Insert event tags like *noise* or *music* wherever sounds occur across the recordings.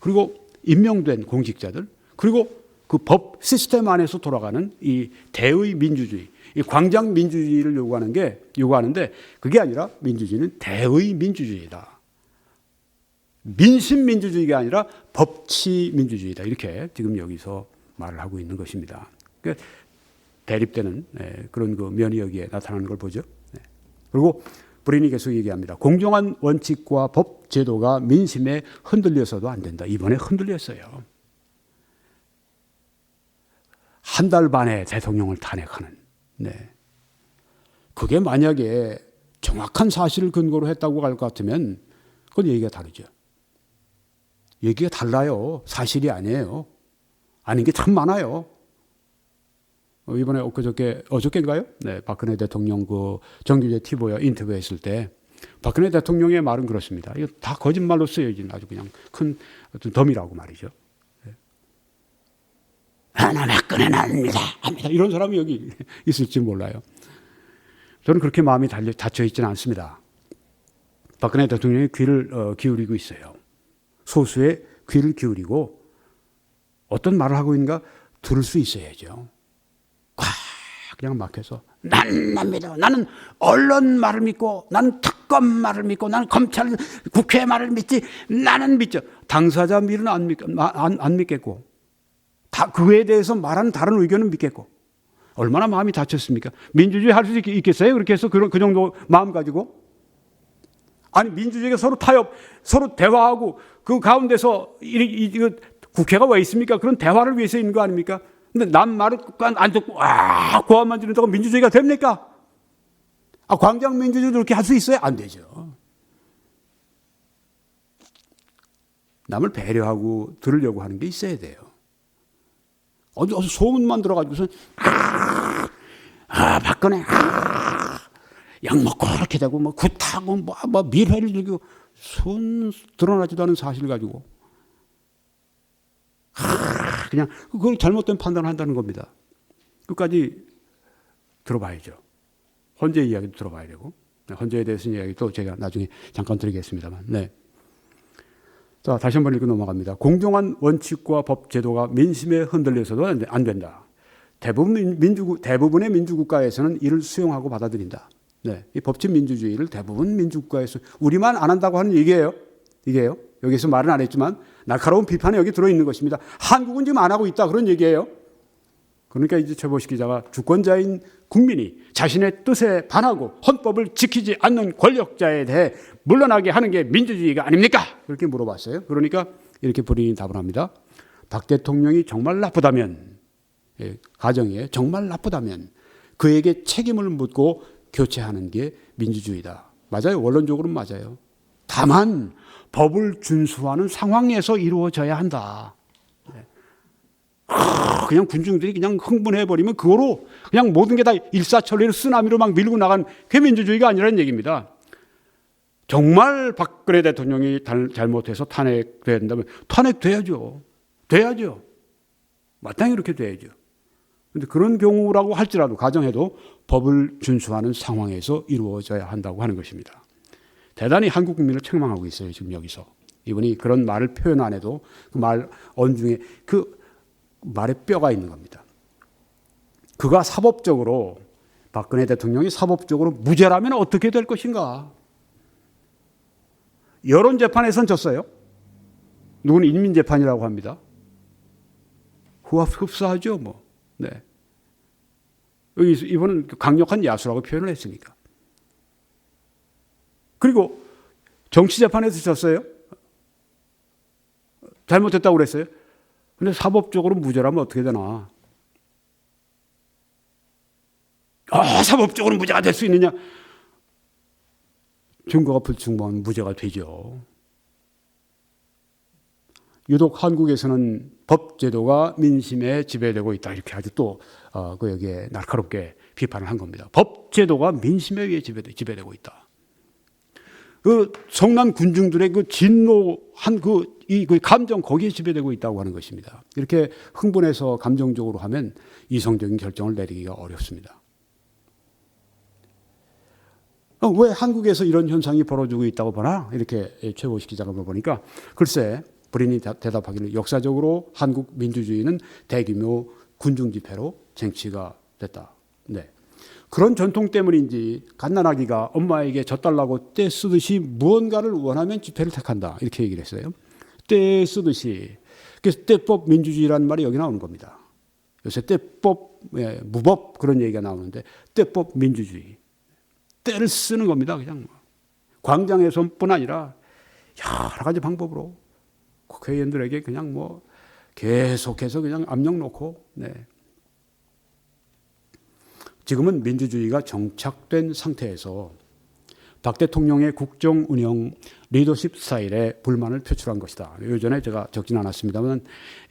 그리고 임명된 공직자들 그리고 그 법 시스템 안에서 돌아가는 이 대의 민주주의, 이 광장 민주주의를 요구하는 게 요구하는데 그게 아니라 민주주의는 대의 민주주의다. 민심 민주주의가 아니라 법치 민주주의다. 이렇게 지금 여기서 말을 하고 있는 것입니다. 그러니까 대립되는 예, 그런 그 면이 여기에 나타나는 걸 보죠. 예. 그리고 브린이 계속 얘기합니다. 공정한 원칙과 법 제도가 민심에 흔들려서도 안 된다. 이번에 흔들렸어요. 한 달 반에 대통령을 탄핵하는. 네. 그게 만약에 정확한 사실을 근거로 했다고 할 것 같으면 그건 얘기가 다르죠. 얘기가 달라요. 사실이 아니에요. 아닌 게 참 많아요. 어, 이번에 엊그저께 어저께인가요? 네, 박근혜 대통령 그 정규제 티보야 인터뷰했을 때 박근혜 대통령의 말은 그렇습니다. 이거 다 거짓말로 쓰여진 아주 그냥 큰 어떤 덤이라고 말이죠. 네. 하나 박근혜는 아닙니다. 아닙니다. 이런 사람이 여기 있을지 몰라요. 저는 그렇게 마음이 달려, 닫혀 있지는 않습니다. 박근혜 대통령이 귀를 어, 기울이고 있어요. 소수의 귀를 기울이고 어떤 말을 하고 있는가 들을 수 있어야죠. 꽉 그냥 막혀서 나는 납니다. 나는 언론 말을 믿고 나는 특검 말을 믿고 나는 검찰 국회 말을 믿지 나는 믿죠. 당사자 말은 안, 믿, 안, 안 믿겠고 다 그에 대해서 말하는 다른 의견은 믿겠고 얼마나 마음이 다쳤습니까? 민주주의 할 수 있겠어요? 그렇게 해서 그런 그 정도 마음 가지고 아니 민주주의가 서로 타협, 서로 대화하고 그 가운데서 이, 이, 이 국회가 왜 있습니까? 그런 대화를 위해서 있는 거 아닙니까? 근데 남 말을 안 듣고 아 고함만 지른다고 민주주의가 됩니까? 아 광장 민주주의 그렇게 할 수 있어요? 안 되죠. 남을 배려하고 들으려고 하는 게 있어야 돼요. 어디 어서 소문만 들어가지고서 아, 아 박근혜 아, 약 먹고 이렇게 되고 뭐 굿하고 뭐, 뭐 밀회를 들고 손 드러나지도 않은 사실 가지고 아, 그냥 그걸 잘못된 판단을 한다는 겁니다. 끝까지 들어봐야죠. 헌재 이야기도 들어봐야 되고 네, 헌재에 대해서 이야기도 제가 나중에 잠깐 드리겠습니다만. 네. 자 다시 한번 읽고 넘어갑니다. 공정한 원칙과 법 제도가 민심에 흔들려서도 안 된다. 대부분 민주 대부분의 민주국가에서는 이를 수용하고 받아들인다. 네, 이 법치 민주주의를 대부분 민주국가에서 우리만 안 한다고 하는 얘기예요. 이게요. 여기서 말은 안 했지만 날카로운 비판이 여기 들어 있는 것입니다. 한국은 지금 안 하고 있다 그런 얘기예요. 그러니까 이제 최보식 기자가 주권자인 국민이 자신의 뜻에 반하고 헌법을 지키지 않는 권력자에 대해 물러나게 하는 게 민주주의가 아닙니까? 그렇게 물어봤어요. 그러니까 이렇게 본인이 답을 합니다. 박 대통령이 정말 나쁘다면, 예, 가정에 정말 나쁘다면 그에게 책임을 묻고 교체하는 게 민주주의다. 맞아요. 원론적으로는 맞아요. 다만 법을 준수하는 상황에서 이루어져야 한다. 네. 그냥 군중들이 그냥 흥분해 버리면 그거로 그냥 모든 게 다 일사천리로 쓰나미로 막 밀고 나간 그게 민주주의가 아니라는 얘기입니다. 정말 박근혜 대통령이 잘못해서 탄핵돼야 된다면 탄핵돼야죠. 돼야죠. 마땅히 그렇게 돼야죠. 근데 그런 경우라고 할지라도 가정해도 법을 준수하는 상황에서 이루어져야 한다고 하는 것입니다. 대단히 한국 국민을 책망하고 있어요, 지금 여기서. 이분이 그런 말을 표현 안 해도 그 말 언중에 그 말에 뼈가 있는 겁니다. 그가 사법적으로 박근혜 대통령이 사법적으로 무죄라면 어떻게 될 것인가? 여론 재판에선 졌어요. 누구는 인민 재판이라고 합니다. 흡사하죠, 뭐. 네. 이번은 강력한 야수라고 표현을 했으니까. 그리고 정치 재판에서 졌어요. 잘못했다고 그랬어요. 근데 사법적으로 무죄라면 어떻게 되나? 아, 사법적으로 무죄가 될 수 있느냐? 증거가 불충분하면 무죄가 되죠. 유독 한국에서는 법 제도가 민심에 지배되고 있다 이렇게 아주 또그 어, 여기에 날카롭게 비판을 한 겁니다. 법 제도가 민심에 의해 지배되, 지배되고 있다. 그 성남 군중들의 그 진노한 그 이 그 감정 거기에 지배되고 있다고 하는 것입니다. 이렇게 흥분해서 감정적으로 하면 이성적인 결정을 내리기가 어렵습니다. 어, 왜 한국에서 이런 현상이 벌어지고 있다고 보나? 이렇게 최보식 기자가 보니까 글쎄 브린이 다- 대답하기를 역사적으로 한국 민주주의는 대규모 군중 집회로 쟁취가 됐다. 네. 그런 전통 때문인지 갓난아기가 엄마에게 젖달라고 떼 쓰듯이 무언가를 원하면 집회를 택한다. 이렇게 얘기를 했어요. 떼 쓰듯이. 그래서 떼법 민주주의라는 말이 여기 나오는 겁니다. 요새 떼법, 예, 무법 그런 얘기가 나오는데 떼법 민주주의. 때를 쓰는 겁니다. 그냥 뭐. 광장에서뿐 아니라 여러 가지 방법으로 국회의원들에게 그냥 뭐 계속해서 그냥 압력 놓고 네. 지금은 민주주의가 정착된 상태에서 박 대통령의 국정 운영 리더십 스타일에 불만을 표출한 것이다. 요전에 제가 적진 않았습니다만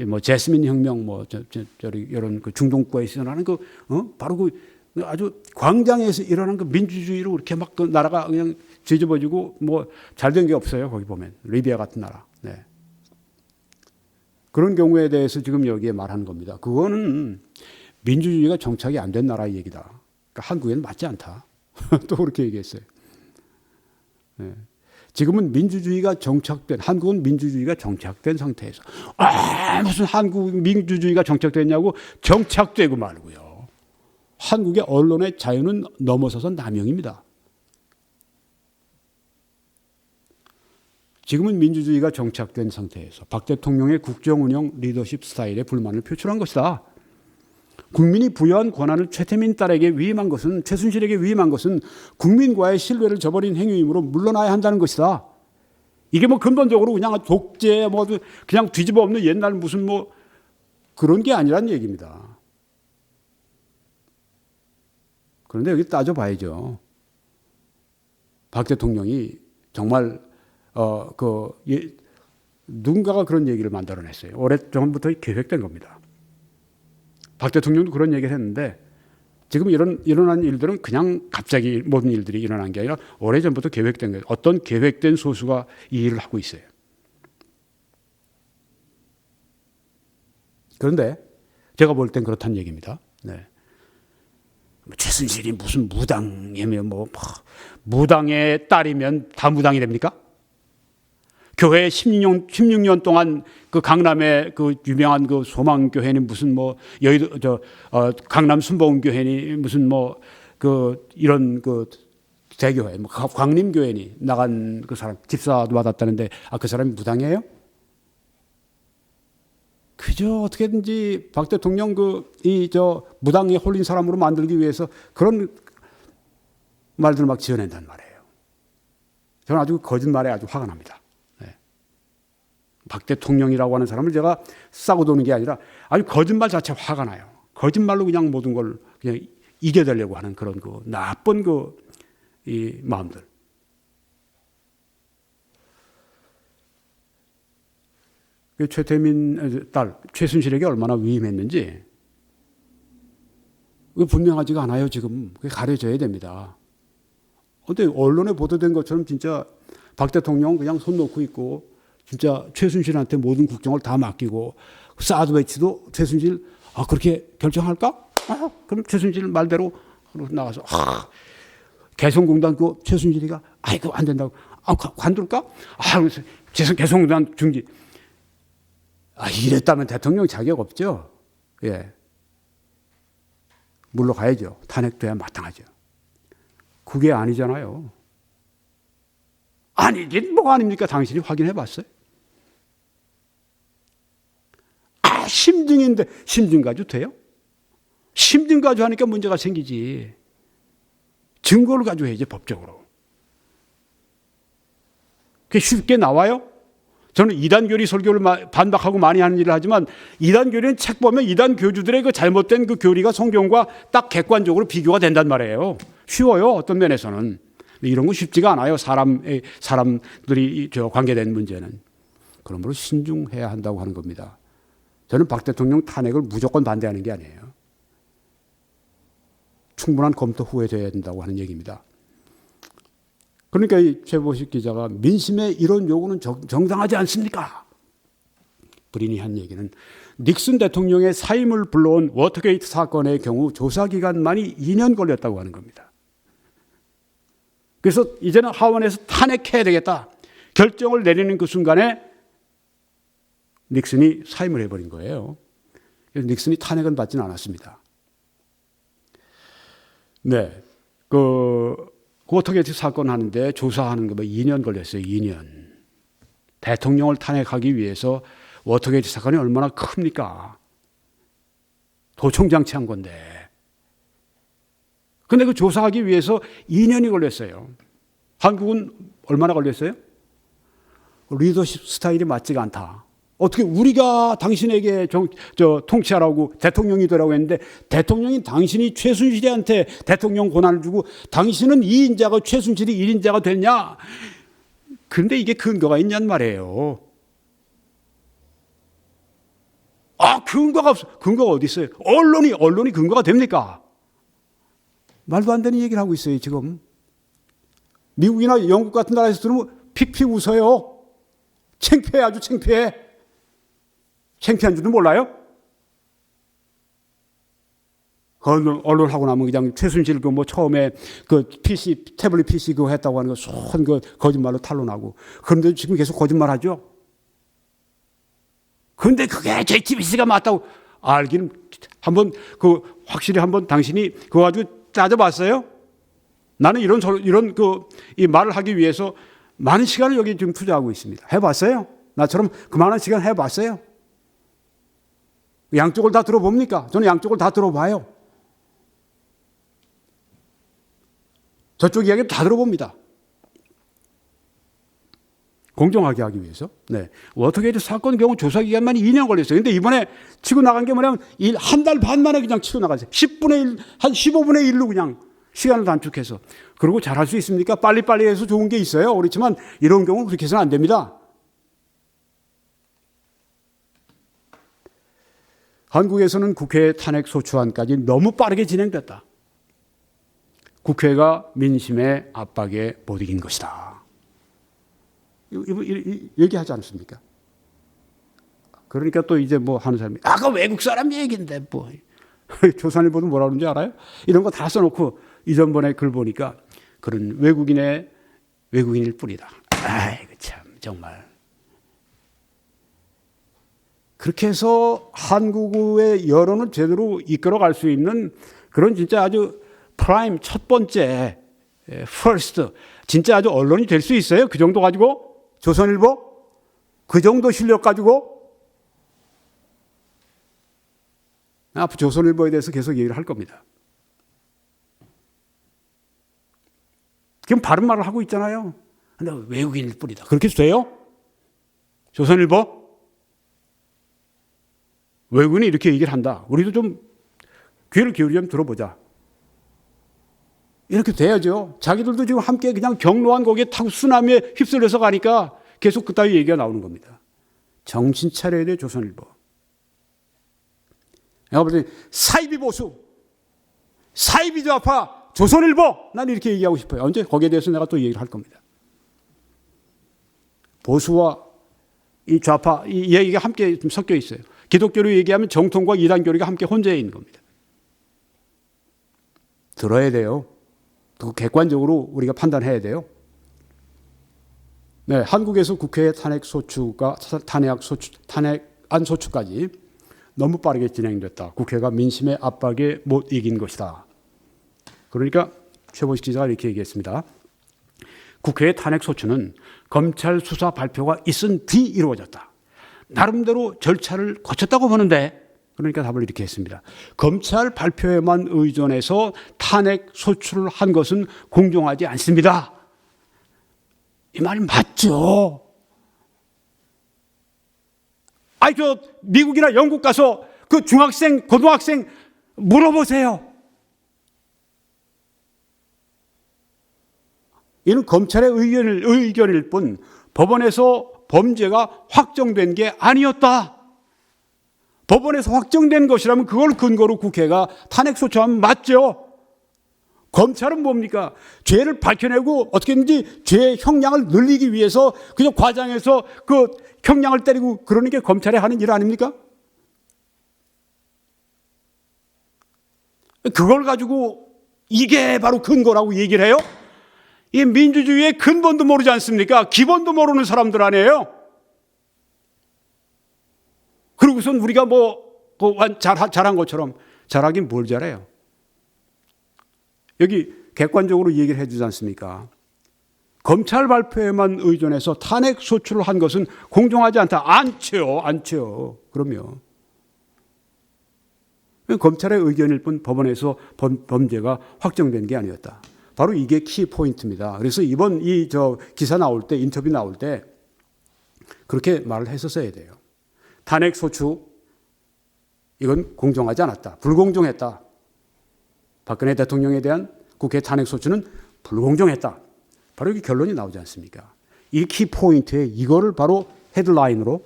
뭐 제스민 혁명 뭐 저, 저, 저리 이런 그 중동국가에서 일어나는 그 어? 바로 그 아주 광장에서 일어난 그 민주주의로 이렇게 막 그 나라가 그냥 뒤집어지고 뭐 잘 된 게 없어요. 거기 보면 리비아 같은 나라. 네. 그런 경우에 대해서 지금 여기에 말하는 겁니다. 그거는 민주주의가 정착이 안 된 나라의 얘기다. 그러니까 한국에는 맞지 않다. *laughs* 또 그렇게 얘기했어요. 예. 지금은 민주주의가 정착된 한국은 민주주의가 정착된 상태에서 아 무슨 한국 민주주의가 정착됐냐고 정착되고 말고요. 한국의 언론의 자유는 넘어서서 남용입니다. 지금은 민주주의가 정착된 상태에서 박 대통령의 국정 운영 리더십 스타일에 불만을 표출한 것이다. 국민이 부여한 권한을 최태민 딸에게 위임한 것은 최순실에게 위임한 것은 국민과의 신뢰를 저버린 행위이므로 물러나야 한다는 것이다. 이게 뭐 근본적으로 그냥 독재 뭐 그냥 뒤집어 엎는 옛날 무슨 뭐 그런 게 아니란 얘기입니다. 그런데 여기 따져봐야죠. 박 대통령이 정말 어그 예, 누군가가 그런 얘기를 만들어냈어요. 오래 전부터 계획된 겁니다. 박 대통령도 그런 얘기를 했는데 지금 이런 일어난 일들은 그냥 갑자기 모든 일들이 일어난 게 아니라 오래 전부터 계획된 거예요. 어떤 계획된 소수가 이 일을 하고 있어요. 그런데 제가 볼 땐 그렇다는 얘기입니다. 네. 뭐 최순실이 무슨 무당이면 뭐, 뭐 무당의 딸이면 다 무당이 됩니까? 교회 16년, 16년 동안 그 강남의 그 유명한 그 소망교회니 무슨 뭐 여의도 저 어, 강남 순복음교회니 무슨 뭐 그 이런 그 대교회 뭐 광림교회니 나간 그 사람 집사도 받았다는데 아 그 사람이 무당이에요? 그저 어떻게든지 박 대통령 그 이 저 무당에 홀린 사람으로 만들기 위해서 그런 말들을 막 지어낸단 말이에요. 저는 아주 거짓말에 아주 화가 납니다. 박 대통령이라고 하는 사람을 제가 싸고 도는 게 아니라 아주 거짓말 자체 화가 나요. 거짓말로 그냥 모든 걸 그냥 이겨내려고 하는 그런 그 나쁜 그 이 마음들. 그 최태민 딸 최순실에게 얼마나 위임했는지 그 분명하지가 않아요 지금 그게 가려져야 됩니다. 근데 언론에 보도된 것처럼 진짜 박 대통령 그냥 손 놓고 있고 진짜 최순실한테 모든 국정을 다 맡기고 사드 배치도 최순실 아 그렇게 결정할까? 아, 그럼 최순실 말대로 나가서 아, 개성공단 그 최순실이가 아이고 안 된다고 아 관둘까? 아 그래서 개성 개성공단 중지 아 이랬다면 대통령 자격 없죠. 예. 물러가야죠. 탄핵돼야 마땅하죠. 그게 아니잖아요. 아니긴 뭐가 아닙니까? 당신이 확인해 봤어요? 아, 심증인데 심증 가지고 돼요? 심증 가지고 하니까 문제가 생기지. 증거를 가지고 해야지 법적으로. 그게 쉽게 나와요? 저는 이단 교리 설교를 반박하고 많이 하는 일을 하지만 이단 교리는 책 보면 이단 교주들의 그 잘못된 그 교리가 성경과 딱 객관적으로 비교가 된단 말이에요. 쉬워요. 어떤 면에서는. 이런 거 쉽지가 않아요. 사람, 사람들이 저 관계된 문제는. 그러므로 신중해야 한다고 하는 겁니다. 저는 박 대통령 탄핵을 무조건 반대하는 게 아니에요. 충분한 검토 후에 돼야 된다고 하는 얘기입니다. 그러니까 이 최보식 기자가 민심의 이런 요구는 정당하지 않습니까? 브린이 한 얘기는 닉슨 대통령의 사임을 불러온 워터게이트 사건의 경우 조사 기간만이 2년 걸렸다고 하는 겁니다. 그래서 이제는 하원에서 탄핵해야 되겠다. 결정을 내리는 그 순간에 닉슨이 사임을 해버린 거예요. 그래서 닉슨이 탄핵은 받지는 않았습니다. 네, 그, 그 워터게이트 사건 하는데 조사하는 거뭐 2년 걸렸어요. 2년. 대통령을 탄핵하기 위해서 워터게이트 사건이 얼마나 큽니까? 도청장치 한 건데. 근데 그 조사하기 위해서 2년이 걸렸어요. 한국은 얼마나 걸렸어요? 리더십 스타일이 맞지가 않다. 어떻게 우리가 당신에게 정, 저 통치하라고 대통령이 되라고 했는데 대통령이 당신이 최순실한테 대통령 권한을 주고 당신은 2인자가 최순실이 1인자가 됐냐? 그런데 이게 근거가 있냔 말이에요. 아, 근거가 없어. 근거가 어디 있어요? 언론이, 언론이 근거가 됩니까? 말도 안 되는 얘기를 하고 있어요, 지금. 미국이나 영국 같은 나라에서 들으면 픽픽 웃어요. 창피해, 아주 창피해. 창피한 줄은 몰라요? 언론, 언론 하고 나면 그냥 최순실 그 뭐 처음에 그 PC, 태블릿 PC 그거 했다고 하는 거손그 거짓말로 탄론하고. 그런데 지금 계속 거짓말 하죠? 근데 그게 JTBC가 맞다고 알기는 한번 그 확실히 한번 당신이 그거 가지고 따져봤어요? 나는 이런 소- 이런 그 이 말을 하기 위해서 많은 시간을 여기 지금 투자하고 있습니다. 해봤어요? 나처럼 그만한 시간 해봤어요? 양쪽을 다 들어봅니까? 저는 양쪽을 다 들어봐요. 저쪽 이야기 다 들어봅니다. 공정하게 하기 위해서. 네. 워터게이트 사건 경우 조사 기간만이 2년 걸렸어요. 근데 이번에 치고 나간 게 뭐냐면 한 달 반 만에 그냥 치고 나갔어요. 10분의 1, 한 15분의 1로 그냥 시간을 단축해서. 그리고 잘할 수 있습니까? 빨리빨리 해서 좋은 게 있어요. 그렇지만 이런 경우는 그렇게 해서는 안 됩니다. 한국에서는 국회 탄핵 소추안까지 너무 빠르게 진행됐다. 국회가 민심의 압박에 못 이긴 것이다. 얘기하지 않습니까? 그러니까 또 이제 뭐 하는 사람이 아까 외국 사람 얘기인데 뭐 *laughs* 조선일보도 뭐라 그러는지 알아요? 이런 거 다 써놓고 이전번에 글 보니까 그런 외국인의 외국인일 뿐이다. 아이고 참 정말 그렇게 해서 한국의 여론을 제대로 이끌어갈 수 있는 그런 진짜 아주 프라임 첫 번째 퍼스트 진짜 아주 언론이 될 수 있어요? 그 정도 가지고 조선일보 그 정도 실력 가지고 앞으로 조선일보에 대해서 계속 얘기를 할 겁니다. 지금 바른 말을 하고 있잖아요. 근데 외국인일 뿐이다. 그렇게 해도 돼요? 조선일보? 외국인이 이렇게 얘기를 한다. 우리도 좀 귀를 기울이면 들어보자. 이렇게 돼야죠. 자기들도 지금 함께 그냥 경로한 거기에 타고 쓰나미에 휩쓸려서 가니까 계속 그따위 얘기가 나오는 겁니다. 정신 차려야 돼, 조선일보. 내가 볼때 사이비 보수, 사이비 좌파, 조선일보! 난 이렇게 얘기하고 싶어요. 언제 거기에 대해서 내가 또 얘기를 할 겁니다. 보수와 이 좌파, 이 얘기가 함께 좀 섞여 있어요. 기독교로 얘기하면 정통과 이단교리가 함께 혼재해 있는 겁니다. 들어야 돼요. 그 객관적으로 우리가 판단해야 돼요. 네, 한국에서 국회 탄핵 소추가 탄핵 소추 탄핵 안 소추까지 너무 빠르게 진행됐다. 국회가 민심의 압박에 못 이긴 것이다. 그러니까 최보식 기자가 이렇게 얘기했습니다. 국회의 탄핵 소추는 검찰 수사 발표가 있은 뒤 이루어졌다. 나름대로 절차를 거쳤다고 보는데 그러니까 답을 이렇게 했습니다. 검찰 발표에만 의존해서 탄핵 소추를 한 것은 공정하지 않습니다. 이 말이 맞죠. 아이 저 미국이나 영국 가서 그 중학생, 고등학생 물어보세요. 이는 검찰의 의견일, 의견일 뿐 법원에서 범죄가 확정된 게 아니었다. 법원에서 확정된 것이라면 그걸 근거로 국회가 탄핵 소추하면 맞죠. 검찰은 뭡니까? 죄를 밝혀내고 어떻게든지 죄의 형량을 늘리기 위해서 그냥 과장해서 그 형량을 때리고 그러는 게 검찰이 하는 일 아닙니까? 그걸 가지고 이게 바로 근거라고 얘기를 해요? 이 민주주의의 근본도 모르지 않습니까? 기본도 모르는 사람들 아니에요? 그리고선 우리가 뭐, 그 완- 잘, 잘한 것처럼 잘하긴 뭘 잘해요. 여기 객관적으로 얘기를 해주지 않습니까? 검찰 발표에만 의존해서 탄핵 소추를 한 것은 공정하지 않다. 않죠. 않죠. 그럼요. 검찰의 의견일 뿐 법원에서 범, 범죄가 확정된 게 아니었다. 바로 이게 키 포인트입니다. 그래서 이번 이 저 기사 나올 때 인터뷰 나올 때 그렇게 말을 했었어야 돼요. 탄핵 소추 이건 공정하지 않았다. 불공정했다. 박근혜 대통령에 대한 국회 탄핵 소추는 불공정했다. 바로 이게 결론이 나오지 않습니까? 이 키 포인트에 이거를 바로 헤드라인으로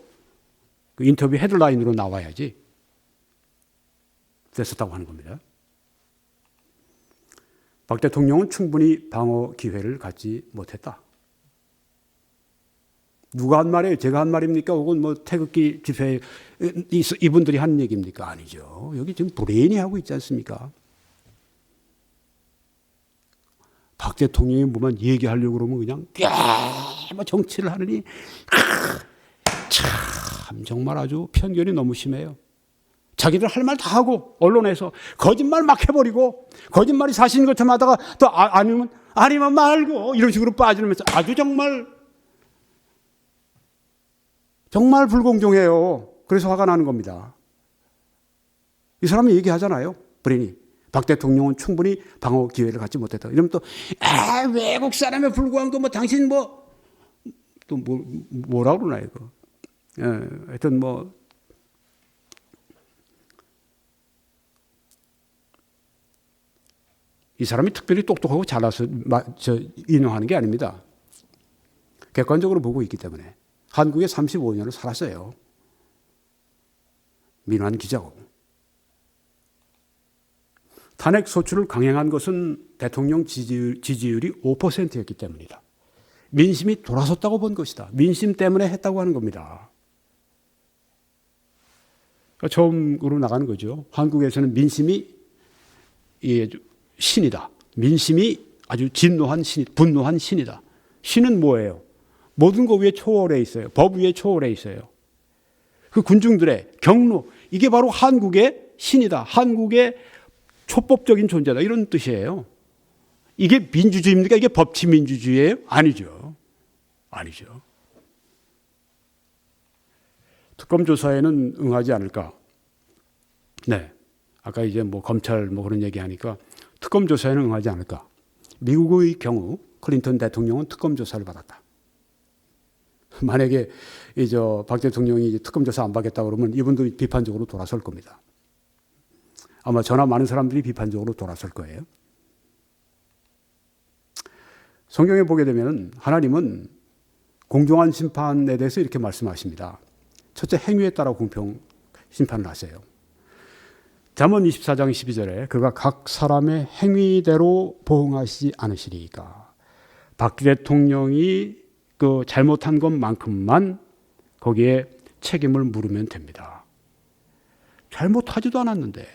그 인터뷰 헤드라인으로 나와야지 됐었다고 하는 겁니다. 박 대통령은 충분히 방어 기회를 갖지 못했다. 누가 한 말이에요? 제가 한 말입니까? 혹은 뭐 태극기 집회 이분들이 한 얘기입니까? 아니죠. 여기 지금 브레인이 하고 있지 않습니까? 박 대통령이 뭐만 얘기하려고 그러면 그냥 뭐 정치를 하느니 참 정말 아주 편견이 너무 심해요. 자기들 할 말 다 하고 언론에서 거짓말 막 해버리고 거짓말이 사실인 것처럼 하다가 또 아, 아니면 아니면 말고 이런 식으로 빠지면서 아주 정말 정말 불공정해요. 그래서 화가 나는 겁니다. 이 사람이 얘기하잖아요. 브레인이. 박 대통령은 충분히 방어 기회를 갖지 못했다. 이러면 또, 아, 외국 사람에 불구한 거 뭐 당신 뭐, 또 뭐, 뭐라 그러나 이거. 예, 하여튼 뭐, 이 사람이 특별히 똑똑하고 잘나서 저 인용하는 게 아닙니다. 객관적으로 보고 있기 때문에 한국에 35년을 살았어요. 민환 기자고. 탄핵 소추를 강행한 것은 대통령 지지율, 지지율이 5%였기 때문이다. 민심이 돌아섰다고 본 것이다. 민심 때문에 했다고 하는 겁니다. 처음으로 나가는 거죠. 한국에서는 민심이 신이다. 민심이 아주 진노한 신, 분노한 신이다. 신은 뭐예요? 모든 것 위에 초월해 있어요. 법 위에 초월해 있어요. 그 군중들의 경로, 이게 바로 한국의 신이다. 한국의 초법적인 존재다. 이런 뜻이에요. 이게 민주주의입니까? 이게 법치 민주주의예요? 아니죠. 아니죠. 특검 조사에는 응하지 않을까? 네. 아까 이제 뭐 검찰 뭐 그런 얘기 하니까 특검 조사에는 응하지 않을까? 미국의 경우 클린턴 대통령은 특검 조사를 받았다. *laughs* 만약에 이제 박 대통령이 특검 조사 안 받겠다 그러면 이분도 비판적으로 돌아설 겁니다. 아마 저나 많은 사람들이 비판적으로 돌아설 거예요. 성경에 보게 되면 하나님은 공정한 심판에 대해서 이렇게 말씀하십니다. 첫째 행위에 따라 공평 심판을 하세요. 잠언 24장 12절에 그가 각 사람의 행위대로 보응하시지 않으시리까. 박 대통령이 그 잘못한 것만큼만 거기에 책임을 물으면 됩니다. 잘못하지도 않았는데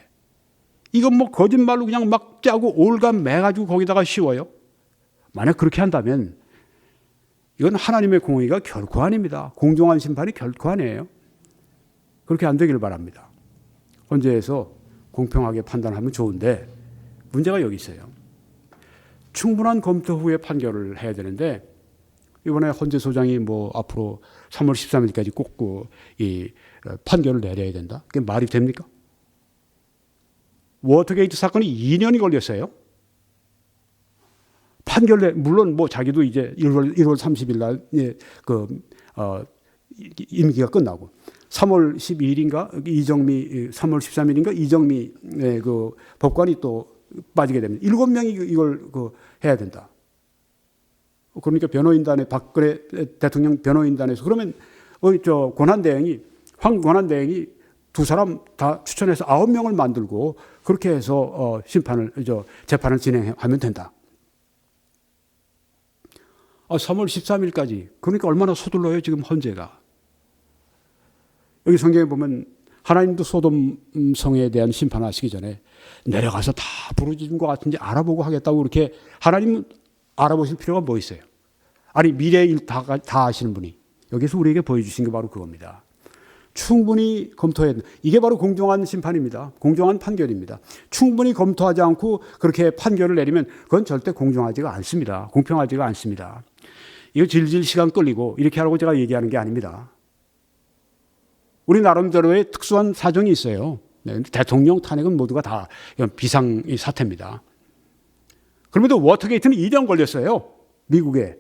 이건 뭐 거짓말로 그냥 막 짜고 올감 매가지고 거기다가 씌워요. 만약 그렇게 한다면 이건 하나님의 공의가 결코 아닙니다. 공정한 심판이 결코 아니에요. 그렇게 안 되기를 바랍니다. 헌재에서 공평하게 판단하면 좋은데 문제가 여기 있어요. 충분한 검토 후에 판결을 해야 되는데 이번에 헌재 소장이 뭐 앞으로 3월 13일까지 꼭이 판결을 내려야 된다. 그게 말이 됩니까? 워터게이트 사건이 2년이 걸렸어요. 판결 내 물론 뭐 자기도 이제 1월 1월 30일 날그 어, 임기가 끝나고 3월 12일인가 이정미 3월 13일인가 이정미 그 법관이 또 빠지게 됩니다. 일곱 명이 이걸 그 해야 된다. 그러니까 변호인단에 박근혜 대통령 변호인단에서 그러면 어저 권한 대행이 황 권한 대행이 두 사람 다 추천해서 아홉 명을 만들고 그렇게 해서 어 심판을 저 재판을 진행하면 된다. 아, 3월 13일까지 그러니까 얼마나 서둘러요 지금 헌재가. 여기 성경에 보면 하나님도 소돔 성에 대한 심판하시기 전에 내려가서 다 부르짖은 것 같은지 알아보고 하겠다고 그렇게 하나님 알아보실 필요가 뭐 있어요? 아니 미래 일다 다 아시는 분이 여기서 우리에게 보여주신 게 바로 그겁니다. 충분히 검토해 이게 바로 공정한 심판입니다. 공정한 판결입니다. 충분히 검토하지 않고 그렇게 판결을 내리면 그건 절대 공정하지가 않습니다. 공평하지가 않습니다. 이거 질질 시간 끌리고 이렇게 하라고 제가 얘기하는 게 아닙니다. 우리 나름대로의 특수한 사정이 있어요. 네, 대통령 탄핵은 모두가 다 비상 사태입니다. 그럼에도 워터게이트는 2년 걸렸어요. 미국에.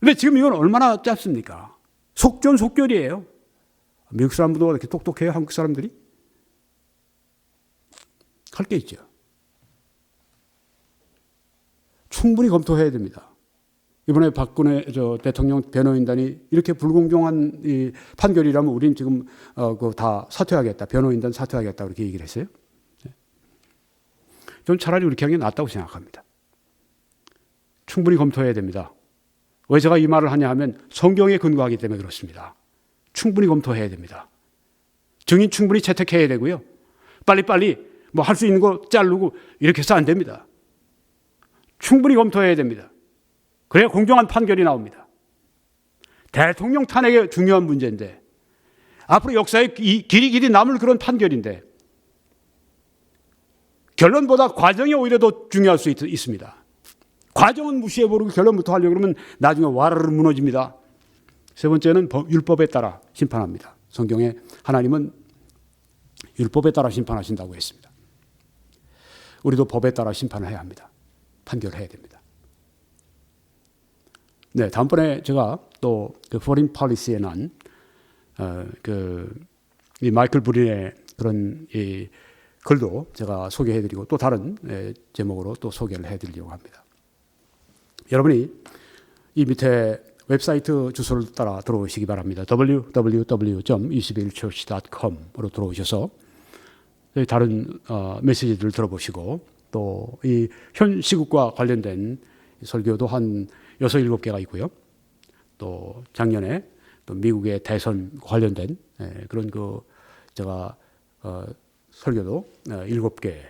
근데 지금 이건 얼마나 짧습니까? 속전속결이에요. 미국 사람들도 이렇게 똑똑해요, 한국 사람들이? 할 게 있죠. 충분히 검토해야 됩니다. 이번에 박근혜 저 대통령 변호인단이 이렇게 불공정한 이 판결이라면 우리는 지금 어 그다 사퇴하겠다, 변호인단 사퇴하겠다 그렇게 얘기를 했어요. 네. 전 차라리 그렇게 하는 게 낫다고 생각합니다. 충분히 검토해야 됩니다. 왜 제가 이 말을 하냐 하면 성경에 근거하기 때문에 그렇습니다. 충분히 검토해야 됩니다. 증인 충분히 채택해야 되고요. 빨리빨리 뭐 할 수 있는 거 자르고 이렇게 해서 안 됩니다. 충분히 검토해야 됩니다. 그래야 공정한 판결이 나옵니다. 대통령 탄핵이 중요한 문제인데 앞으로 역사에 이 길이 길이 남을 그런 판결인데 결론보다 과정이 오히려 더 중요할 수 있, 있습니다. 과정은 무시해버리고 결론부터 하려고 그러면 나중에 와르르 무너집니다. 세 번째는 법, 율법에 따라 심판합니다. 성경에 하나님은 율법에 따라 심판하신다고 했습니다. 우리도 법에 따라 심판을 해야 합니다. 판결을 해야 됩니다. 네, 다음번에 제가 또 그 포린 팔리시에 난 어, 그 이 마이클 브린의 그런 이 글도 제가 소개해드리고 또 다른 예, 제목으로 또 소개를 해드리려고 합니다. 여러분이 이 밑에 웹사이트 주소를 따라 들어오시기 바랍니다. www.21church.com으로 들어오셔서 다른 어, 메시지들을 들어보시고 또 이 현 시국과 관련된 설교도 한 여섯 일곱 개가 있고요. 또 작년에 또 미국의 대선 관련된 예, 그런 그 제가 어, 설교도 어, 일곱 개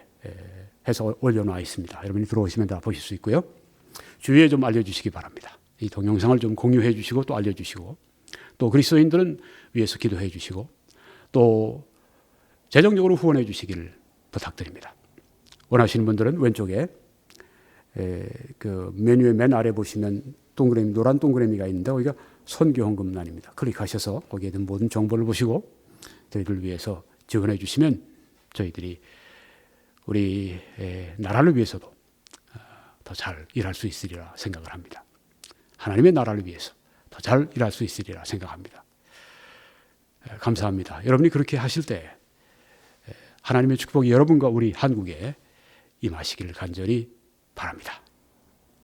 해서 올려놔 있습니다. 여러분이 들어오시면 다 보실 수 있고요. 주위에 좀 알려주시기 바랍니다. 이 동영상을 좀 공유해 주시고 또 알려주시고 또 그리스도인들은 위에서 기도해 주시고 또 재정적으로 후원해 주시기를 부탁드립니다. 원하시는 분들은 왼쪽에 에, 그 메뉴의 맨 아래 보시면 동그라미 노란 동그라미가 있는데 거기가 선교 헌금란입니다. 클릭하셔서 거기에 있는 모든 정보를 보시고 저희들 위해서 지원해 주시면 저희들이 우리 나라를 위해서도 어, 더잘 일할 수 있으리라 생각을 합니다. 하나님의 나라를 위해서 더 잘 일할 수 있으리라 생각합니다. 감사합니다. 여러분이 그렇게 하실 때 하나님의 축복이 여러분과 우리 한국에 임하시기를 간절히 바랍니다.